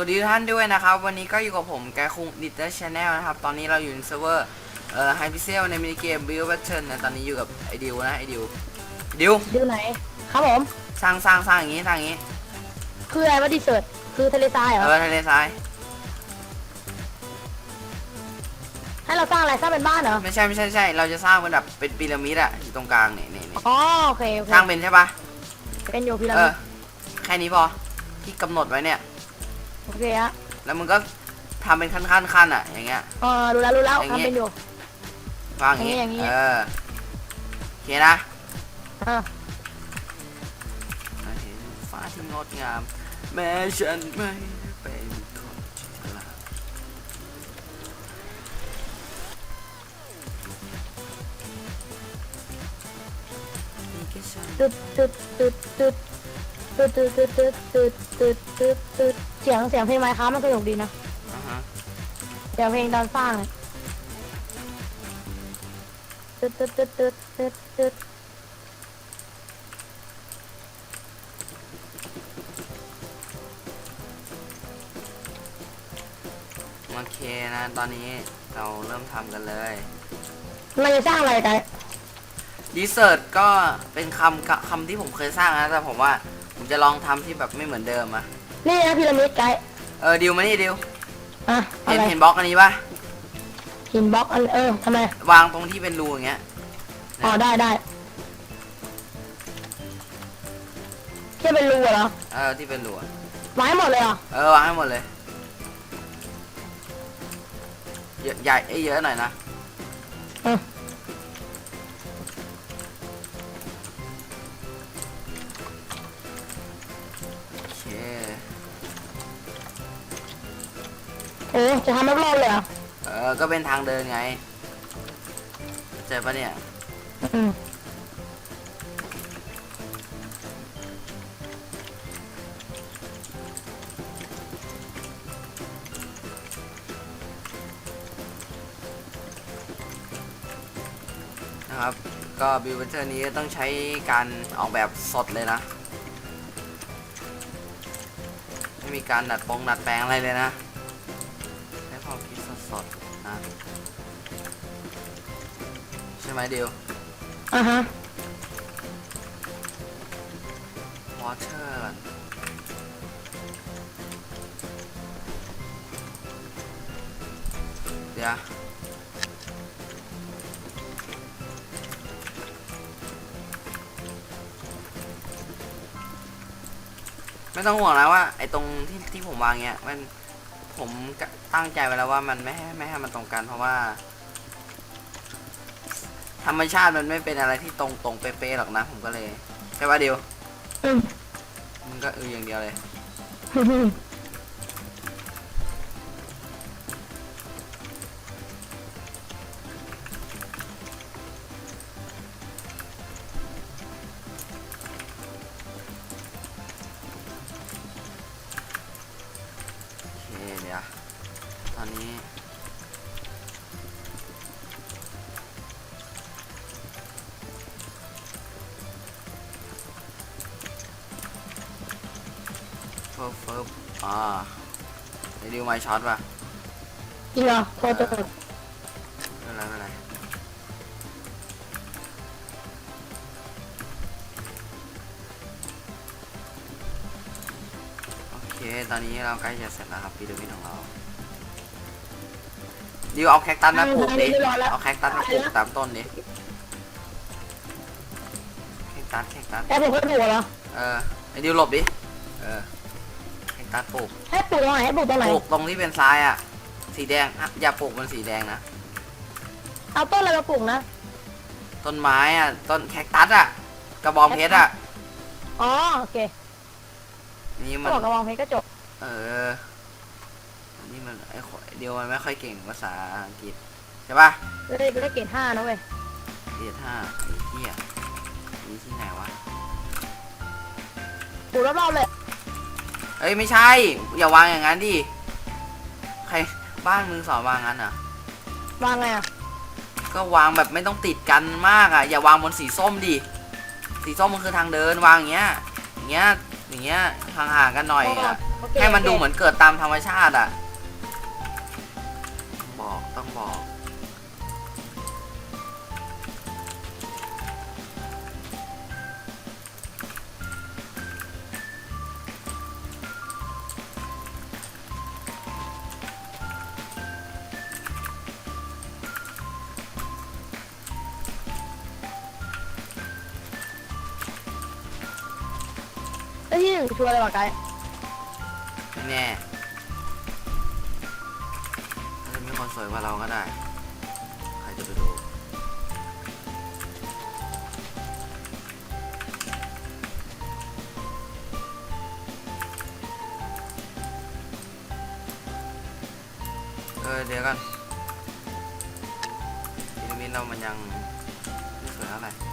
วัสดีทุกท่านด้วยนะครับ วันนี้ก็อยู่กับผมแกคุงดิเตอร์ชาแนลนะครับ ตอนนี้เราอยู่ในเซิร์ฟเวอร์เอ่อไฮพิเซลในมินิเกมบิลบัตเทิลนะตอนนี้อยู่กับไอดิวนะไอดิวดิวดูไหน ครับผม สร้างสร้างสร้างอย่างงี้สร้างอย่างงี้คืออะไรวะดีเซิร์ตคือทะเลทรายเหรเอออทะเลทรายให้เราสร้างอะไรสร้างเป็นบ้านเหรอ ไม่ใช่ไม่ใช่ไม่ใช่เราจะสร้างเป็นแบบเป็นพีระมิดอะอยู่ตรงกลางนี่นี่นี่อ๋อโอเคโอเคสร้างเป็นใช่ปะเป็นอยู่พีระเอมิอดแค่นี้พอที่กำหนดไว้เนี่ย โอเคฮะแล้วมึงก็ทำเป็นขั้นขั้นขั้นอะอย่างเงี้ย เออรู้แล้วรู้แล้วอย่างงี้ ทำเป็นอยู่ วางอย่างงี้อย่างงี้ เออโอเคนะเออเห็นฟ้าที่งดงาม แม้ฉันไม่เป็นคนที่ฉลาดมีแค่ฉัน ตึ๊ดตึ๊ดตึ๊ดตึ๊ด ตึ๊ดตึ๊ดตึ๊ดตึ๊ดตึ๊ดตึ๊ดตึ๊ดตึ๊ดเสียงเสียงเพลงไมค์ค้ามันสนุกดีนะอ่าฮะเสียงเพลงตอนสร้างเนี่ยตึ๊ดตึ๊ดตึ๊ดตึ๊ดตึ๊ดตึ๊ดโอเคนะตอนนี้เราเริ่มทำกันเลยเราจะสร้างอะไรกัน ดีเซิร์ตก็เป็นคำคำที่ผมเคยสร้างนะ แต่ผมว่า ผมจะลองทำที่แบบไม่เหมือนเดิมอะนี่นะพีระมิดไกด์เออดิวมานี่ดิวอะอะเห็นไรเห็นบล็อกอันนี้ปะหินบล็อกอันเออทำไมวางตรงที่เป็นรูอย่างเงี้ย อ๋อได้ได้แค่เป็นรูเหรอเออที่เป็นรูอะไว้หมดเลยเหรอเออวางให้หมดเลยเยอะใหญ่เอ้ยเยอะหน่อยนะ เออ อ้จะทำรอบๆเลยเหรอเออ ก็เป็นทางเดินไงเจอปะเนี่ย อืมนะครับ ก็บิวเบเตอร์นี้ต้องใช้การออกแบบสดเลยนะ ไม่มีการดัดปงดัดแปลงอะไรเลยนะ ไหมเดียวอะฮะ วอเตอร์ก่อนเดี๋ยวไม่ต้องห่วงนะว่าไอ้ตรงที่ที่ผมวางเนี้ยมันผมกะตั้งใจไว้แล้วว่ามันไม่ให้ไม่ให้มันตรงกันเพราะว่า ธรรมชาติมันไม่เป็นอะไรที่ตรงตรงๆเป๊ะๆหรอกนะ ผมก็เลยใช่ป่ะเดียวอืมมันก็เอออย่างเดียวเลย ฟิร์ฟเฟิร์ฟอ่าไอ้ดิวไม้ช็อตป่ะจริงเหรอโทษโทษไม่เป็นไรไม่เป็นไรโอเค ตอนนี้เราใกล้จะเสร็จแล้วครับพีระมิดของเราดิวเอาแคคตัสมาปลูกดิเอาแคคตัสมาปลูกตามต้นดิแคคตัสแคคตัสแค่ปลูกให้ปลูกเหรอเออไอ้ดิวหลบดิเออแคค ตัสปลูกให้ปลูกตรงไหนให้ปลูกตรงไหน ปลูกตรงที่เป็นทรายอะ สีแดงอะอย่าปลูกมันสีแดงนะ เอาต้นอะไรมาปลูกนะ ต้นไม้อะ ต้นแคคตัสอะ กระบองเพชรอะ อ๋อโอเคนี่ก็มัน บอกกระบองเพชรก็จบ เออ นี่มันไอ้ขเดียวมันไม่ค่อยเก่งภาษาอังกฤษใช่ป่ะได้ได้เกรดห้านะเว้ย เรียนห้าไอ้เหี้ยนี่ที่ไหนวะ ปลูกรอบๆเลย เอ้ยไม่ใช่ อย่าวางอย่างนั้นดิใครบ้านมึงสอนวางงั้นเหรอะ วางไงอะก็วางแบบไม่ต้องติดกันมากอะ อย่าวางบนสีส้มดิสีส้มมันคือทางเดินวางอย่างเงี้ยอย่างเงี้ยอย่างเงี้ยห่างๆกันหน่อยอะอโอเคให้มันดูโคเหมือนเกิดตามธรรมชาติอะ บอกต้องบอก ได้ที่วร์เลยว่ะไกด์ไม่แน่อาจจะมีคนสวยกว่าเราก็ได้ ใครจะไปดูเออเดี๋ยวกันพีระมิดเรามันยังไม่สวยเท่าไหร่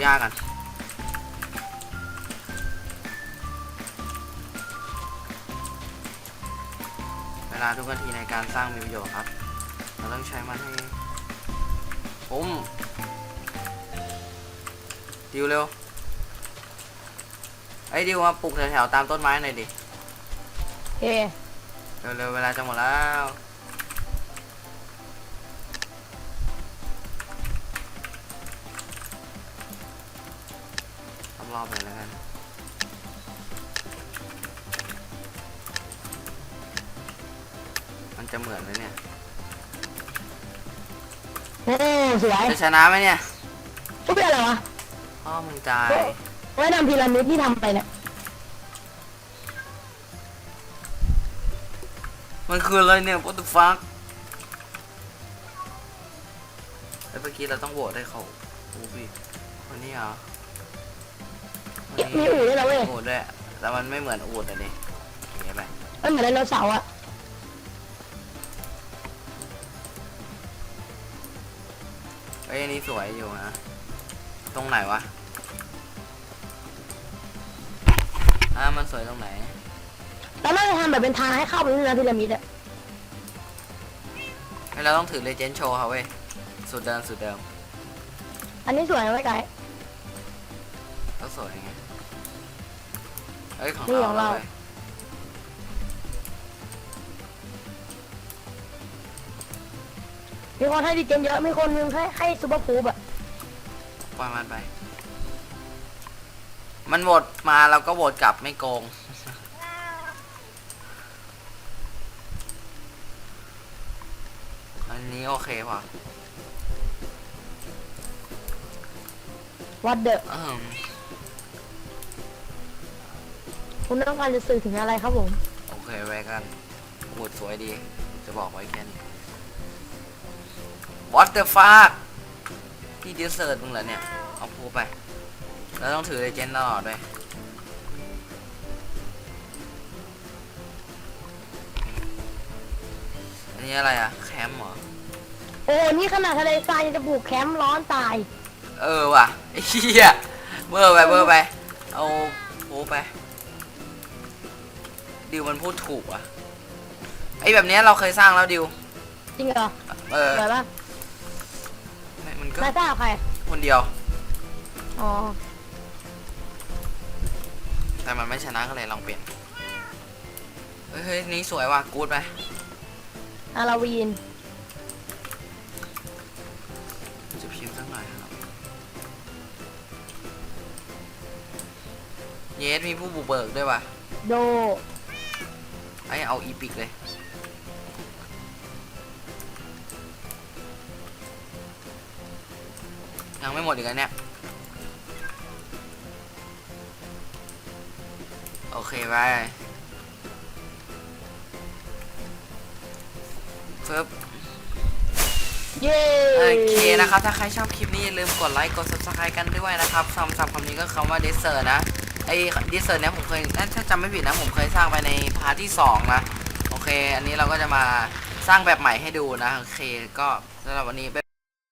หญ้ากันเวลาทุกนาทีในการสร้างมีประโยชน์ครับ เราต้องใช้มันให้ผมดิวเร็วไอ้ยดิวมาปลูกแถวๆตามต้นไม้หน่อยดิเอ๊ะเร็วๆเวลาจะหมดแล้ว รอบๆเลยแล้วกันมันจะเหมือนไหมเนี่ยโอ้สวยจะชนะไหมเนี่ยก็เป็นอะไรวะพ่อมึงตายไว้นำพีระมิดที่ทำไปเนี่ยมันคืออะไรเนี่ย what the fuck แล้วเมื่อกี้เราต้องโหวตให้เขาอูบีคนนี้เหรอคนนี้ มีอู่ด้วยนะเว้ยอูดด้วยแต่มันไม่เหมือนอูดอันนี้อย่างเงี้ยไปมันเหมือนไดโนเสาร์อะเอ้ยอันนี้สวยอยู่นะ ตรงไหนวะ อ่ามันสวยตรงไหน แล้วน่าจะทำแบบเป็นทางให้เข้าไปด้วยนะพีระมิดอะให้เราต้องถือเลเจนด์โชว์เขาเว้ยสุดเดิมสุดเดิมอันนี้สวยนะไว้ยไกด์ก็สวยไง เอ้ยของนี่เราของเราว้ยมีคนให้ดีเจนเยอะ มีคนนึงให้ให้ซูเปอร์พูบอะปล่อยมันไป มันโหวตมาเราก็โหวตกลับไม่โกง อันนี้โอเคป่ะวัดเดอะอืม คุณต้องการจะสื่อถึงอะไรครับผม โอเคไว้กันโหวตสวยดี จะบอกไว้แค่นี้ What the fuck พี่ดิเซิร์ตมึงเหรอเนี่ย เอาพูไป แล้วต้องถือเลเจนด์ตลอดด้วยอันนี้อะไรอะแคมป์เหรอ โอ้นี่ขนาดทะเลทรายยังจะปลูกแคมป์ร้อนตาย เออว่ะไอ้เหี้ยเบอร์ไปเบอร์ไป เอาโพไป ดิวมันพูดถูกอะไอ้แบบเนี้ยเราเคยสร้างแล้วดิว จริงเหรอเออสวยปะไม่มันก็นายทราบใคร คนเดียว อ๋อ แต่มันไม่ชนะก็เลยลองเปลี่ยน เฮ้ยเฮ้ยนี่สวยว่ะกูดไปฮาโลวีน จะพิมพ์สักหน่อยครับ เยสมีผู้บุกเบิกด้วยว่ะ โด ไอ้เอาอีพิกเลย ยังไม่หมดอีกแล้วเนี่ย โอเคไปเฟิบเย้โอเคนะครับ ถ้าใครชอบคลิปนี้ อย่าลืมกดไลค์ กด subscribe กันด้วยนะครับคำศัพท์คำนี้ก็คำว่า dessert นะ ไอ้ดิสเซอร์เนี่ยผมเคยถ้าจำไม่ผิดนะผมเคยสร้างไปในพาร์ทที่2นะโอเค อันนี้เราก็จะมาสร้างแบบใหม่ให้ดูนะโอเคก็สำหรับวันนี้